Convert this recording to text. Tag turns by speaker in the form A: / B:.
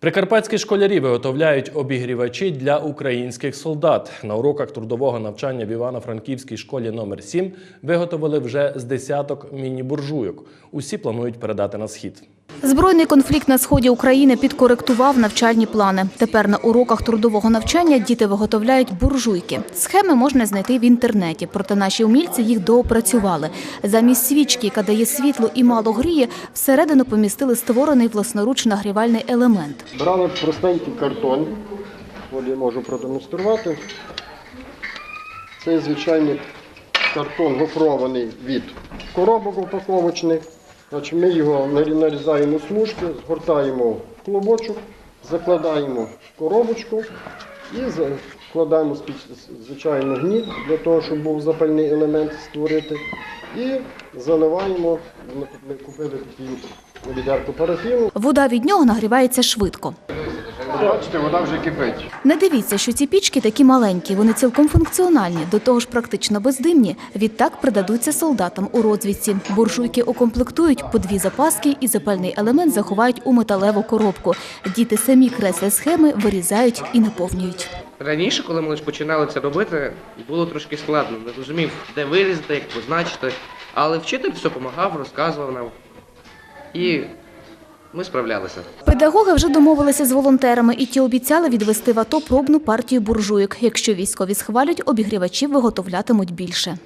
A: Прикарпатські школярі виготовляють обігрівачі для українських солдат. На уроках трудового навчання в Івано-Франківській школі номер 7 виготовили вже з десяток міні-буржуйок. Усі планують передати на схід.
B: Збройний конфлікт на сході України підкоректував навчальні плани. Тепер на уроках трудового навчання діти виготовляють буржуйки. Схеми можна знайти в інтернеті, проте наші умільці їх доопрацювали. Замість свічки, яка дає світло і мало гріє, всередину помістили створений власноруч нагрівальний елемент.
C: Брали простенький картон, я можу продемонструвати. Це звичайний картон гофрований від коробок упаковочних. Значить, ми його нарі- нарізаємо смужки, згортаємо в клубочок, закладаємо в коробочку і закладаємо звичайно гніт для того, щоб був запальний елемент створити. І заливаємо, ми купили такий відярку парафіну,
B: Вода від нього нагрівається швидко.
C: Бачите, вода вже кипить.
B: Не дивіться, що ці пічки такі маленькі, вони цілком функціональні, до того ж практично бездимні. Відтак придадуться солдатам у розвідці. Буржуйки укомплектують по дві запаски і запальний елемент заховають у металеву коробку. Діти самі креслять схеми, вирізають і наповнюють.
D: Раніше, коли ми починали це робити, було трошки складно. Не розумів, де вирізати, як позначити. Але вчитель все допомагав, розказував нам. І ми справлялися.
B: Педагоги вже домовилися з волонтерами, і ті обіцяли відвести в АТО пробну партію буржуйок. Якщо військові схвалять, обігрівачів виготовлятимуть більше.